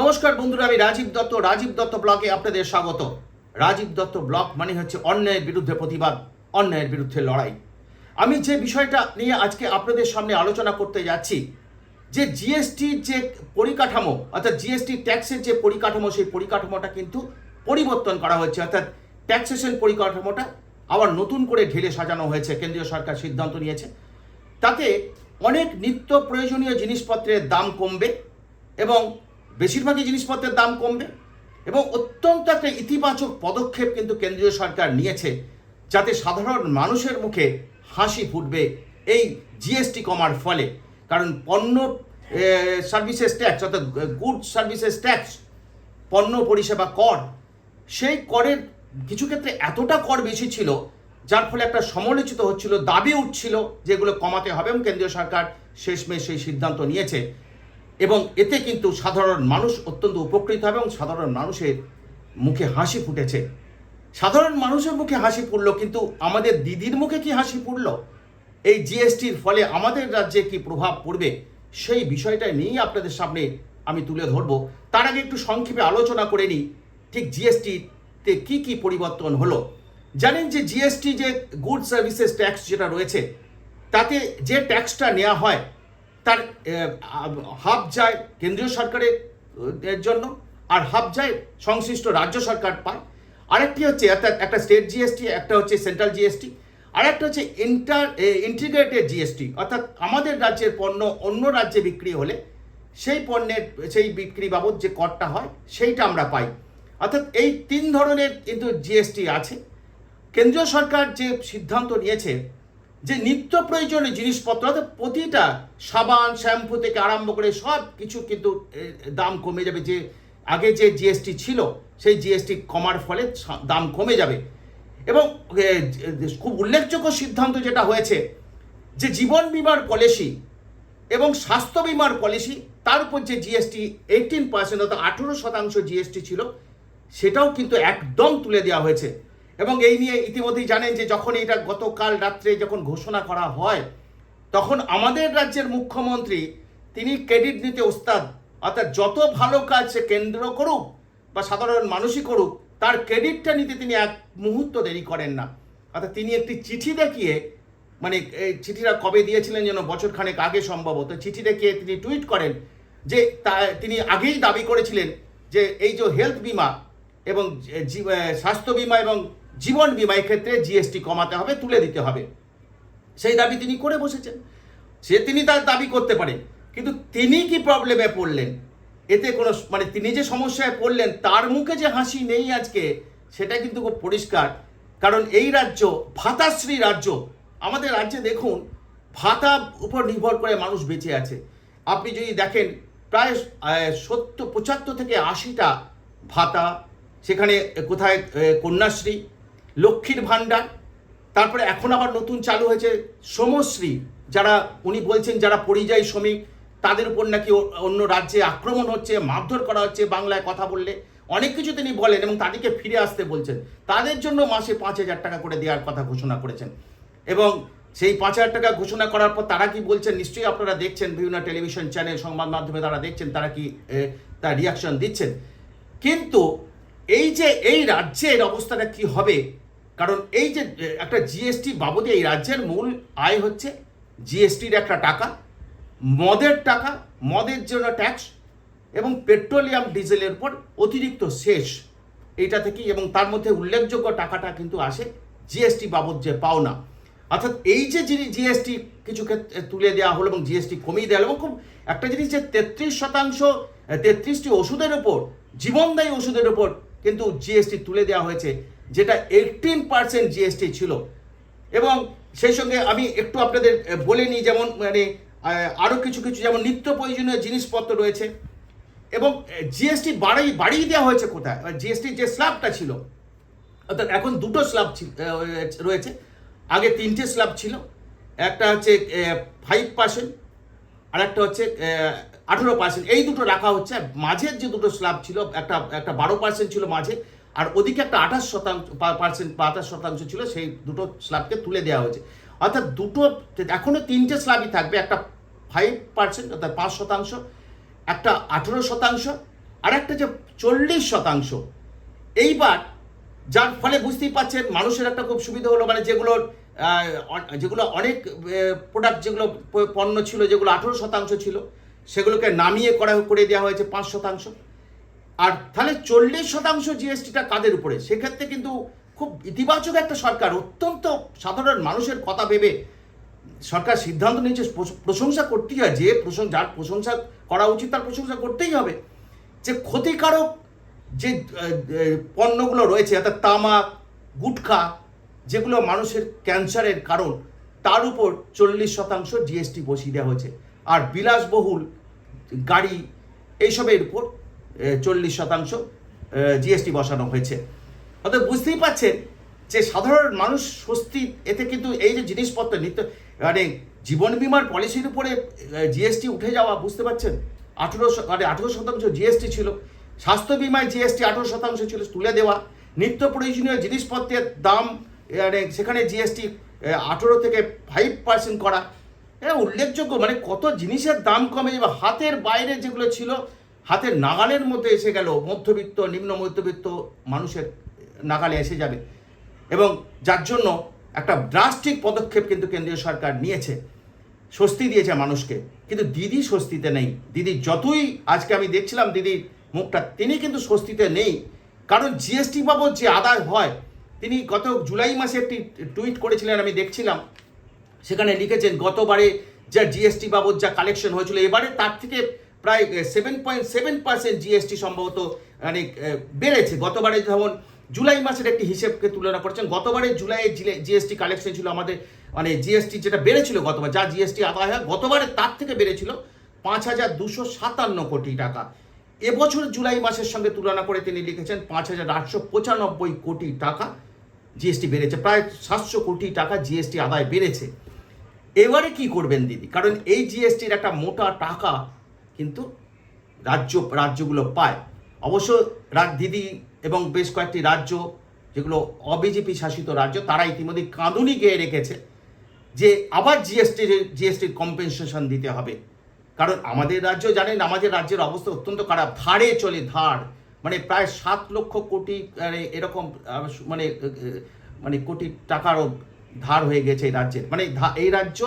নমস্কার বন্ধুরা, আমি রাজীব দত্ত। রাজীব দত্ত ব্লকে আপনাদের স্বাগত। রাজীব দত্ত ব্লক মানে হচ্ছে অন্যায়ের বিরুদ্ধে প্রতিবাদ, অন্যায়ের বিরুদ্ধে লড়াই। আমি যে বিষয়টা নিয়ে আজকে আপনাদের সামনে আলোচনা করতে যাচ্ছি, যে জিএসটির যে পরিকাঠামো, অর্থাৎ জিএসটি ট্যাক্সের যে পরিকাঠামো, সেই পরিকাঠামোটা কিন্তু পরিবর্তন করা হয়েছে। অর্থাৎ ট্যাক্সেশন পরিকাঠামোটা আবার নতুন করে ঢেলে সাজানো হয়েছে, কেন্দ্রীয় সরকার সিদ্ধান্ত নিয়েছে। তাতে অনেক নিত্য প্রয়োজনীয় জিনিসপত্রের দাম কমবে এবং বেশিরভাগই জিনিসপত্রের দাম কমবে এবং অত্যন্ত একটা ইতিবাচক পদক্ষেপ কিন্তু কেন্দ্রীয় সরকার নিয়েছে যাতে সাধারণ মানুষের মুখে হাসি ফুটবে এই জিএসটি কমার ফলে। কারণ পণ্য সার্ভিসেস ট্যাক্স অর্থাৎ গুড সার্ভিসেস ট্যাক্স পণ্য পরিষেবা কর, সেই করের কিছু ক্ষেত্রে এতটা কর বেশি ছিল, যার ফলে একটা সমালোচিত হচ্ছিল, দাবি উঠছিল যেগুলো কমাতে হবে এবং কেন্দ্রীয় সরকার শেষমেশ সেই সিদ্ধান্ত নিয়েছে। এবং এতে কিন্তু সাধারণ মানুষ অত্যন্ত উপকৃত হবে এবং সাধারণ মানুষের মুখে হাসি ফুটেছে। সাধারণ মানুষের মুখে হাসি ফুটলো, কিন্তু আমাদের দিদির মুখে কি হাসি ফুটলো? এই জিএসটির ফলে আমাদের রাজ্যে কি প্রভাব পড়বে? সেই বিষয়টা নিয়েই আপনাদের সামনে আমি তুলে ধরবো। তার আগে একটু সংক্ষেপে আলোচনা করে নিই, ঠিক জিএসটিতে কি কি পরিবর্তন হলো? জানেন যে জিএসটি যে গুড সার্ভিসেস ট্যাক্স যেটা রয়েছে, তাতে যে ট্যাক্সটা নেওয়া হয় তার হাফ যায় কেন্দ্রীয় সরকারের এর জন্য, আর হাফ যায় সংশ্লিষ্ট রাজ্য সরকার পায়। আরেকটি হচ্ছে অর্থাৎ একটা স্টেট জিএসটি একটা হচ্ছে সেন্ট্রাল জিএসটি আর একটা হচ্ছে ইন্টার ইন্টিগ্রেটেড জিএসটি অর্থাৎ আমাদের রাজ্যের পণ্য অন্য রাজ্যে বিক্রি হলে সেই পণ্যের, সেই বিক্রি বাবদ যে করটা হয়, সেইটা আমরা পাই। অর্থাৎ এই তিন ধরনের কিন্তু জিএসটি আছে। কেন্দ্রীয় সরকার যে সিদ্ধান্ত নিয়েছে যে নিত্য প্রয়োজনীয় জিনিসপত্র, অর্থাৎ প্রতিটা সাবান, শ্যাম্পু থেকে আরম্ভ করে সব কিছু কিন্তু দাম কমে যাবে। যে, আগে যে জিএসটি ছিল, সেই জিএসটি কমার ফলে দাম কমে যাবে। এবং খুব উল্লেখযোগ্য সিদ্ধান্ত যেটা হয়েছে, যে জীবন বিমার পলিসি এবং স্বাস্থ্য বিমার পলিসি, তার উপর যে জিএসটি এইটিন পার্সেন্ট অর্থাৎ আঠেরো শতাংশ জিএসটি ছিল, সেটাও কিন্তু একদম তুলে দেওয়া হয়েছে। এবং এই নিয়ে ইতিমধ্যেই জানেন যে যখন এটা গতকাল রাত্রে যখন ঘোষণা করা হয়, তখন আমাদের রাজ্যের মুখ্যমন্ত্রী, তিনি ক্রেডিট নিতে ওস্তাদ, অর্থাৎ যত ভালো কাজ সে কেন্দ্র করুক বা সাধারণ মানুষই করুক, তার ক্রেডিটটা নিতে তিনি এক মুহূর্ত দেরি করেন না। অর্থাৎ তিনি একটি চিঠি দেখিয়ে মানে এই চিঠিটা কবে দিয়েছিলেন যেন বছর খানেক আগে সম্ভবত, চিঠি দেখিয়ে তিনি টুইট করেন যে তা, তিনি আগেই দাবি করেছিলেন যে এই যে হেলথ বিমা এবং স্বাস্থ্য বিমা এবং জীবন বিমা ক্ষেত্রে জিএসটি কমাতে হবে, তুলে দিতে হবে। সেই দাবি তিনি করে বসেছেন। সে তিনি তার দাবি করতে পারেন। কিন্তু তিনি কি প্রবলেমে পড়লেন? এতে কোনো মানে তিনি যে সমস্যায় পড়লেন, তার মুখে যে হাসি নেই আজকে, সেটা কিন্তু খুব পরিষ্কার। কারণ এই রাজ্য ভাতাশ্রী রাজ্য। আমাদের রাজ্যে দেখুন, ভাতা উপর নির্ভর করে মানুষ বেঁচে আছে। আপনি যদি দেখেন, প্রায় সত্তর, পঁচাত্তর থেকে আশিটা ভাতা সেখানে কোথায় কন্যাশ্রী লক্ষ্মীর ভাণ্ডার, তারপরে এখন আবার নতুন চালু হয়েছে শ্রমশ্রী যারা, উনি বলছেন যারা পরিযায়ী শ্রমিক, তাদের উপর নাকি অন্য রাজ্যে আক্রমণ হচ্ছে, মারধর করা হচ্ছে বাংলায় কথা বললে। অনেক কিছু তিনি বলেন এবং তাদেরকে ফিরে আসতে বলছেন। তাদের জন্য মাসে পাঁচ হাজার টাকা করে দেওয়ার কথা ঘোষণা করেছেন। এবং সেই পাঁচ হাজার টাকা ঘোষণা করার পর তারা কি বলছেন, নিশ্চয়ই আপনারা দেখছেন বিভিন্ন টেলিভিশন চ্যানেল, সংবাদ মাধ্যমে তারা দেখছেন, তারা কি তার রিয়াকশন দিচ্ছেন। কিন্তু এই যে, এই রাজ্যের অবস্থাটা কি হবে কারণ এই যে একটা জিএসটি বাবদে এই রাজ্যের মূল আয় হচ্ছে জিএসটির একটা টাকা, মদের টাকা, মদের জন্য ট্যাক্স এবং পেট্রোলিয়াম ডিজেলের উপর অতিরিক্ত শেষ এটা থেকেই এবং তার মধ্যে উল্লেখযোগ্য টাকাটা কিন্তু আসে জিএসটি বাবদ যে পাওনা। অর্থাৎ এই যে যিনি জিএসটি কিছু ক্ষেত্রে তুলে দেওয়া হলো এবং জিএসটি কমিয়ে দেওয়া হলো খুব একটা জিনিস যে তেত্রিশ শতাংশ তেত্রিশটি ওষুধের ওপর জীবনদায়ী ওষুধের ওপর কিন্তু জিএসটি তুলে দেওয়া হয়েছে। যেটা এইটিন পার্সেন্ট জিএসটি ছিল। এবং সেই সঙ্গে আমি একটু আপনাদের বলে নিই যেমন মানে আরও কিছু কিছু যেমন নিত্য প্রয়োজনীয় জিনিসপত্র রয়েছে। এবং জিএসটি বাড়াই, বাড়িয়ে দেওয়া হয়েছে কোথায়? জিএসটির যে স্ল্যাবটা ছিল, অর্থাৎ এখন দুটো স্ল্যাব রয়েছে। আগে তিনটে স্ল্যাব ছিল, একটা হচ্ছে ফাইভ পার্সেন্ট আর একটা হচ্ছে আঠেরো পার্সেন্ট এই দুটো রাখা হচ্ছে। মাঝের যে দুটো স্ল্যাব ছিল, একটা একটা বারো পার্সেন্ট ছিল মাঝে আর ওদিকে একটা আঠাশ শতাংশ পার্সেন্ট আঠাশ শতাংশ ছিল, সেই দুটো স্ল্যাবকে তুলে দেওয়া হয়েছে। অর্থাৎ দুটো, এখনও তিনটে স্ল্যাবই থাকবে, একটা ফাইভ পার্সেন্ট অর্থাৎ পাঁচ শতাংশ, একটা আঠেরো শতাংশ, আর একটা যে চল্লিশ শতাংশ। এইবার, যার ফলে বুঝতেই পাচ্ছেন, মানুষের একটা খুব সুবিধা হলো মানে যেগুলো যেগুলো অনেক প্রোডাক্ট যেগুলো পণ্য ছিল, যেগুলো আঠেরো শতাংশ ছিল, সেগুলোকে নামিয়ে করা, করে দেওয়া হয়েছে পাঁচ শতাংশ। আর তাহলে চল্লিশ শতাংশ জিএসটিটা কাদের উপরে? সেক্ষেত্রে কিন্তু খুব ইতিবাচক একটা সরকার, অত্যন্ত সাধারণ মানুষের কথা ভেবে সরকার সিদ্ধান্ত নিয়েছে প্রশংসা করতেই হয়, যে যার প্রশংসা করা উচিত তার প্রশংসা করতেই হবে। যে ক্ষতিকারক যে পণ্যগুলো রয়েছে, অর্থাৎ তামাক গুটখা, যেগুলো মানুষের ক্যান্সারের কারণ, তার উপর চল্লিশ শতাংশ জিএসটি বসিয়ে দেওয়া হয়েছে। আর বিলাসবহুল গাড়ি, এইসবের উপর চল্লিশ শতাংশ জিএসটি বসানো হয়েছে। অর্থাৎ বুঝতেই পাচ্ছেন যে সাধারণ মানুষ স্বস্তি, এতে কিন্তু এই যে জিনিসপত্র, নিত্য মানে জীবন বিমার পলিসির উপরে জিএসটি উঠে যাওয়া, বুঝতে পারছেন আঠেরো মানে আঠেরো শতাংশ জিএসটি ছিল। স্বাস্থ্য বিমায় জিএসটি আঠেরো শতাংশ ছিল তুলে দেওয়া। নিত্য প্রয়োজনীয় জিনিসপত্রের দাম মানে সেখানে জিএসটি আঠেরো থেকে ফাইভ পার্সেন্ট করা। এটা উল্লেখযোগ্য মানে কত জিনিসের দাম কমে যাবে হাতের বাইরে যেগুলো ছিল হাতের নাগালের মধ্যে এসে গেল, মধ্যবিত্ত, নিম্ন মধ্যবিত্ত মানুষের নাগালে এসে যাবে। এবং যার জন্য একটা ড্রাস্টিক পদক্ষেপ কিন্তু কেন্দ্রীয় সরকার নিয়েছে, স্বস্তি দিয়েছে মানুষকে। কিন্তু দিদি স্বস্তিতে নেই। দিদি যতই আজকে আমি দেখছিলাম দিদির মুখটা, তিনি কিন্তু স্বস্তিতে নেই। কারণ জিএসটি বাবদ যে আদায় হয়, তিনি গত জুলাই মাসে একটি টুইট করেছিলেন, আমি দেখছিলাম। সেখানে লিখেছেন, গতবারে যা জিএসটি বাবদ যা কালেকশন হয়েছিল, এবারে তার থেকে প্রায় seven point seven percent GST সম্ভবত মানে বেড়েছে। গতবারে যেমন জুলাই মাসের একটি হিসেবকে তুলনা করছেন, গতবারে জুলাইয়ের জিএসটি কালেকশন ছিল আমাদের মানে জিএসটি যেটা বেড়েছিল গতবার, যা জিএসটি আদায় হয়, গতবারে তার থেকে বেড়েছিল পাঁচ হাজার দুশো সাতান্ন কোটি টাকা। এবছর জুলাই মাসের সঙ্গে তুলনা করে তিনি লিখেছেন পাঁচ হাজার আটশো পঁচানব্বই কোটি টাকা জিএসটি বেড়েছে, প্রায় সাতশো কোটি টাকা জিএসটি আদায় বেড়েছে। এবারে কি করবেন দিদি? কারণ এই জিএসটির একটা মোটা টাকা কিন্তু রাজ্য, রাজ্যগুলো পায়। অবশ্য দিদি এবং বেশ কয়েকটি রাজ্য, যেগুলো অবিজেপি শাসিত রাজ্য, তারা ইতিমধ্যে কাঁদুনি গেয়ে রেখেছে যে আবার জিএসটি জিএসটির কম্পেনসেশন দিতে হবে। কারণ আমাদের রাজ্য জানেন, আমাদের রাজ্যের অবস্থা অত্যন্ত খারাপ। ধারে চলে ধার। মানে প্রায় সাত লক্ষ কোটি মানে এরকম মানে মানে কোটি টাকারও ধার হয়ে গেছে এই রাজ্যের। মানে এই রাজ্য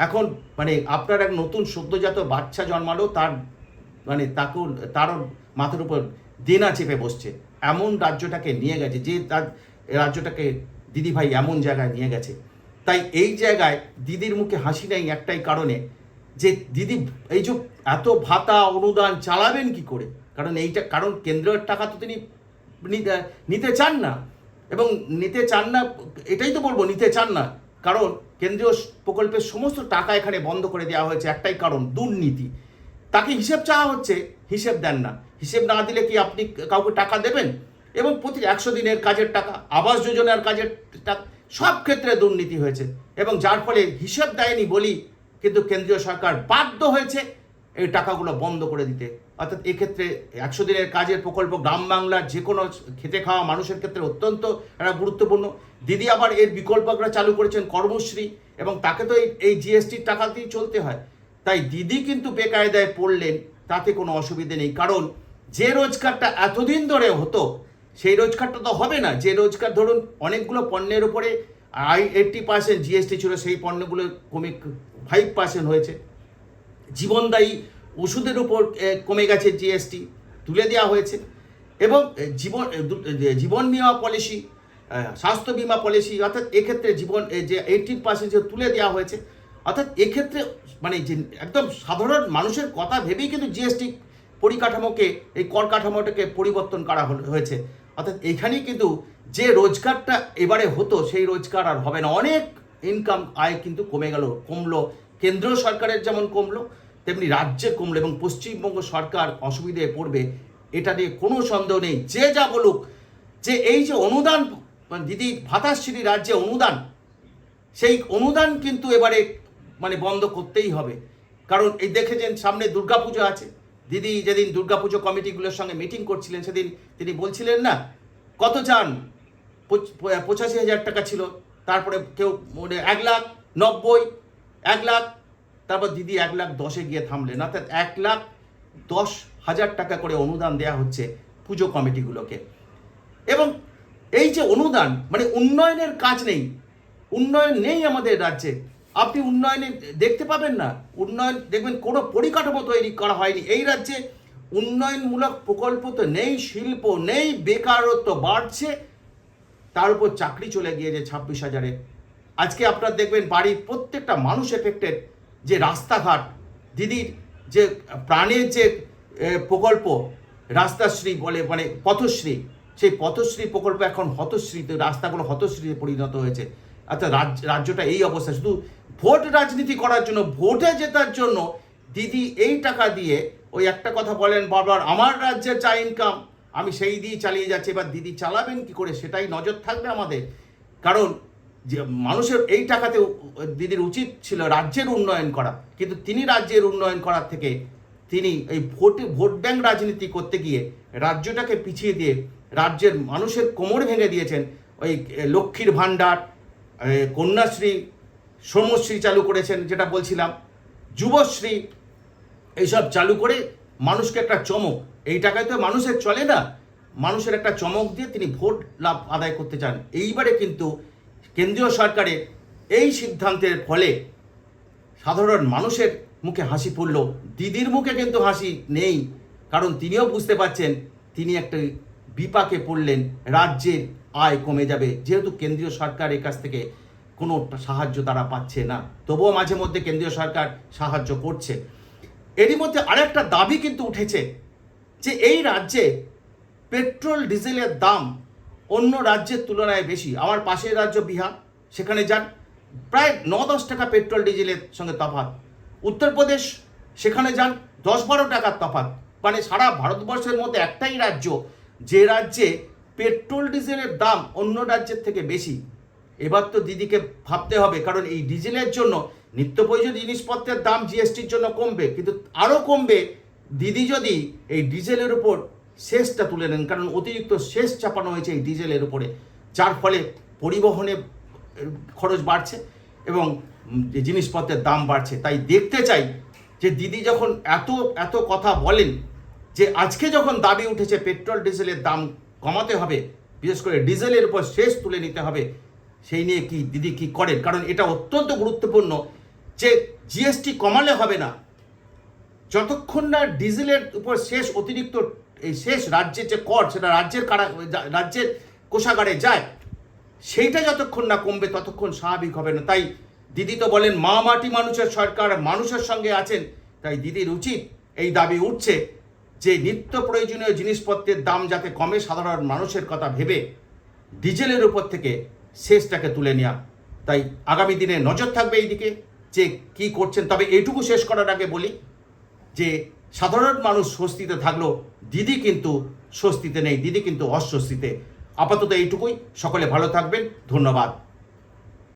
এখন মানে আপনার এক নতুন সদ্যজাত বাচ্চা জন্মালো, তার মানে তাকেও তারও মাথার উপর দেনা চেপে বসছে। এমন রাজ্যটাকে নিয়ে গেছে, যে তার রাজ্যটাকে দিদিভাই এমন জায়গায় নিয়ে গেছে। তাই এই জায়গায় দিদির মুখে হাসি নেই একটাই কারণে, যে দিদি, এই যে এত ভাতা, অনুদান চালাবেন কি করে? কারণ এইটা, কারণ কেন্দ্রের টাকা তো তিনি নিতে- নিতে চান না। এবং নিতে চান না, এটাই তো বলব, নিতে চান না। কারণ কেন্দ্রীয় প্রকল্পের সমস্ত টাকা এখানে বন্ধ করে দেওয়া হয়েছে, একটাই কারণ, দুর্নীতি। তাকে হিসেব চাওয়া হচ্ছে, হিসেব দেন না। হিসেব না দিলে কি আপনি কাউকে টাকা দেবেন? এবং প্রতি একশো দিনের কাজের টাকা, আবাস যোজনার কাজের টাকা সব ক্ষেত্রে দুর্নীতি হয়েছে। এবং যার ফলে হিসেব দেয়নি বলি কিন্তু কেন্দ্রীয় সরকার বাধ্য হয়েছে এই টাকাগুলো বন্ধ করে দিতে। অর্থাৎ এক্ষেত্রে একশো দিনের কাজের প্রকল্প গ্রাম বাংলার যে কোনো খেতে খাওয়া মানুষের ক্ষেত্রে অত্যন্ত, একটা গুরুত্বপূর্ণ। দিদি আবার এর বিকল্পকরা চালু করেছেন কর্মশ্রী এবং তাকে তো এই এই জিএসটির টাকা দিয়েই চলতে হয়। তাই দিদি কিন্তু বেকায়দায় পড়লেন, তাতে কোনো অসুবিধে নেই। কারণ যে রোজগারটা এতদিন ধরে হতো, সেই রোজগারটা তো হবে না। যে রোজগার ধরুন অনেকগুলো পণ্যের উপরে আই এইট্টি পার্সেন্ট জিএসটি ছিল, সেই পণ্যগুলো কমে ফাইভ পার্সেন্ট হয়েছে। জীবনদায়ী ওষুধের উপর কমে গেছে জিএসটি তুলে দেওয়া হয়েছে। এবং জীবন জীবন বিমা পলিসি স্বাস্থ্য বিমা পলিসি, অর্থাৎ এক্ষেত্রে জীবন যে এইটিন পার্সেন্ট যে তুলে দেওয়া হয়েছে, অর্থাৎ এক্ষেত্রে মানে যে একদম সাধারণ মানুষের কথা ভেবেই কিন্তু জিএসটি পরিকাঠামোকে, এই কর কাঠামোটাকে পরিবর্তন করা হয়েছে। অর্থাৎ এখানেই কিন্তু যে রোজগারটা এবারে হতো, সেই রোজগার আর হবে না। অনেক ইনকাম আয় কিন্তু কমে গেল, কমলো। কেন্দ্রীয় সরকারের যেমন কমলো তেমনি রাজ্যের কমলো এবং পশ্চিমবঙ্গ সরকার অসুবিধায় পড়বে, এটা নিয়ে কোনো সন্দেহ নেই। যে যা বলুক, যে এই যে অনুদান মানে দিদি ভাতাশ্রী রাজ্যে অনুদান, সেই অনুদান কিন্তু এবারে মানে বন্ধ করতেই হবে। কারণ এই দেখেছেন সামনে দুর্গাপুজো আছে। দিদি যেদিন দুর্গাপুজো কমিটিগুলোর সঙ্গে মিটিং করছিলেন, সেদিন তিনি বলছিলেন না, কত চান? পঁচাশি হাজার টাকা ছিল। তারপরে কেউ মানে এক লাখ নব্বই, এক লাখ তারপর দিদি এক লাখ দশে গিয়ে থামলেন। অর্থাৎ এক লাখ দশ হাজার টাকা করে অনুদান দেওয়া হচ্ছে পুজো কমিটিগুলোকে। এবং এই যে অনুদান মানে উন্নয়নের কাজ নেই, উন্নয়ন নেই আমাদের রাজ্যে। আপনি উন্নয়নে দেখতে পাবেন না। উন্নয়ন, দেখবেন কোনো পরিকাঠামো তৈরি করা হয়নি। এই রাজ্যে উন্নয়নমূলক প্রকল্প তো নেই, শিল্প নেই, বেকারত্ব বাড়ছে। তার উপর চাকরি চলে গিয়েছে ছাব্বিশ হাজারে। আজকে আপনার দেখবেন বাড়ির প্রত্যেকটা মানুষ এফেক্টেড যে রাস্তাঘাট, দিদির যে প্রাণের যে প্রকল্প, রাস্তাশ্রী বলে মানে পথশ্রী, সেই পথশ্রী প্রকল্প এখন হতশ্রীতে, রাস্তাগুলো হতশ্রীতে পরিণত হয়েছে। অর্থাৎ রাজ্য, রাজ্যটা এই অবস্থা, শুধু ভোট রাজনীতি করার জন্য, ভোটে জেতার জন্য দিদি এই টাকা দিয়ে, ওই একটা কথা বলেন বারবার, আমার রাজ্যের যা ইনকাম আমি সেই দিয়ে চালিয়ে যাচ্ছি, এবার দিদি চালাবেন কি করে, সেটাই নজর থাকবে আমাদের। কারণ যে মানুষের এই টাকাতে দিদির উচিত ছিল রাজ্যের উন্নয়ন করা। কিন্তু তিনি রাজ্যের উন্নয়ন করার থেকে তিনি এই ভোট ভোট ব্যাংক রাজনীতি করতে গিয়ে রাজ্যটাকে পিছিয়ে দিয়ে রাজ্যের মানুষের কোমর ভেঙে দিয়েছেন ওই লক্ষ্মীর ভাণ্ডার কন্যাশ্রী শ্রমশ্রী চালু করেছেন যেটা বলছিলাম। যুবশ্রী এইসব চালু করে মানুষকে একটা চমক। এই টাকায় তো মানুষের চলে না। মানুষের একটা চমক দিয়ে তিনি ভোট লাভ আদায় করতে চান। এইবারে কিন্তু কেন্দ্রীয় সরকারের এই সিদ্ধান্তের ফলে সাধারণ মানুষের মুখে হাসি পড়ল দিদির মুখে কিন্তু হাসি নেই, কারণ তিনিও বুঝতে পারছেন তিনি একটা বিপাকে পড়লেন, রাজ্যের আয় কমে যাবে। যেহেতু কেন্দ্রীয় সরকারের কাছ থেকে কোনো সাহায্য তারা পাচ্ছে না, তবুও মাঝে মধ্যে কেন্দ্রীয় সরকার সাহায্য করছে। এরই মধ্যে আরেকটা দাবি কিন্তু উঠেছে যে এই রাজ্যে পেট্রোল, ডিজেলের দাম অন্য রাজ্যের তুলনায় বেশি। আমার পাশের রাজ্য বিহার, সেখানে যান, প্রায় ন দশ টাকা পেট্রোল, ডিজেলের সঙ্গে তফাৎ। উত্তরপ্রদেশ, সেখানে যান দশ বারো টাকার তফাৎ। মানে সারা ভারতবর্ষের মধ্যে একটাই রাজ্য, যে রাজ্যে পেট্রোল, ডিজেলের দাম অন্য রাজ্যের থেকে বেশি। এবার তো দিদিকে ভাবতে হবে, কারণ এই ডিজেলের জন্য নিত্য প্রয়োজনীয় জিনিসপত্রের দাম জিএসটির জন্য কমবে। কিন্তু আরও কমবে। দিদি যদি এই ডিজেলের উপর শেষটা তুলে নেন, কারণ অতিরিক্ত শেষ চাপানো হয়েছে এই ডিজেলের উপরে, যার ফলে পরিবহনে খরচ বাড়ছে এবং জিনিসপত্রের দাম বাড়ছে। তাই দেখতে চাই যে দিদি যখন এত এত কথা বলেন যে আজকে যখন দাবি উঠেছে পেট্রোল, ডিজেলের দাম কমাতে হবে, বিশেষ করে ডিজেলের উপর শেষ তুলে নিতে হবে, সেই নিয়ে কি দিদি কি করেন? কারণ এটা অত্যন্ত গুরুত্বপূর্ণ যে জিএসটি কমালে হবে না। যতক্ষণ না ডিজেলের উপর শেষ অতিরিক্ত এই শেষ রাজ্যের যে কর, সেটা রাজ্যের কারা, রাজ্যের কোষাগারে যায়, সেইটা যতক্ষণ না কমবে ততক্ষণ স্বাভাবিক হবে না। তাই দিদি তো বলেন, মা মাটি মানুষের সরকার, মানুষের সঙ্গে আছেন। তাই দিদির উচিত এই দাবি উঠছে যে নিত্য প্রয়োজনীয় জিনিসপত্রের দাম যাতে কমে, সাধারণ মানুষের কথা ভেবে ডিজেলের উপর থেকে শেষটাকে তুলে নেওয়া তাই আগামী দিনে নজর থাকবে এইদিকে যে কি করছেন। তবে এইটুকু শেষ করার আগে বলি যে সাধারণ মানুষ স্বস্তিতে থাকলেও দিদি কিন্তু স্বস্তিতে নেই, দিদি কিন্তু অস্বস্তিতে। আপাতত এইটুকুই। সকলে ভালো থাকবেন। ধন্যবাদ।